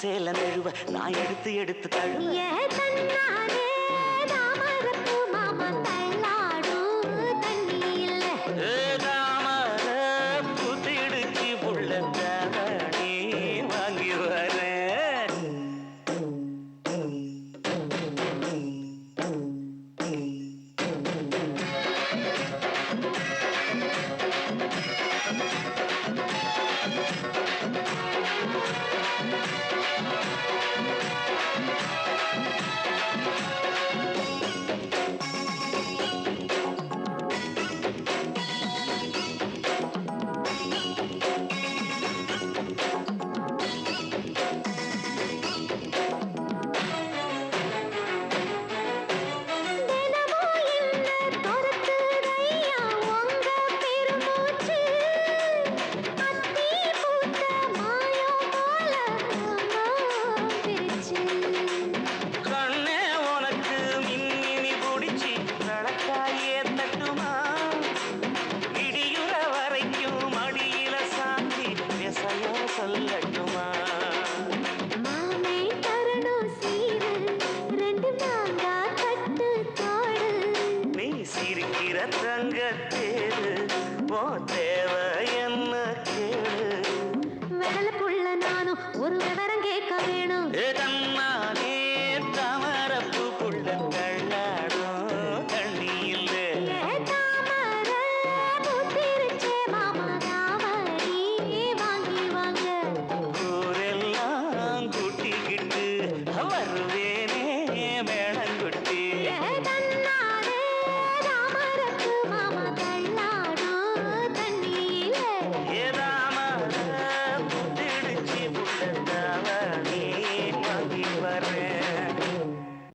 சேலம் எழுவ நான் எடுத்து எடுத்து தழுவ. ஏ ரங்கத்தேரு ஓ தேவ என்ன கேடு வெடல புள்ள நானும் ஒரு விவரம் கேட்க வேணும்.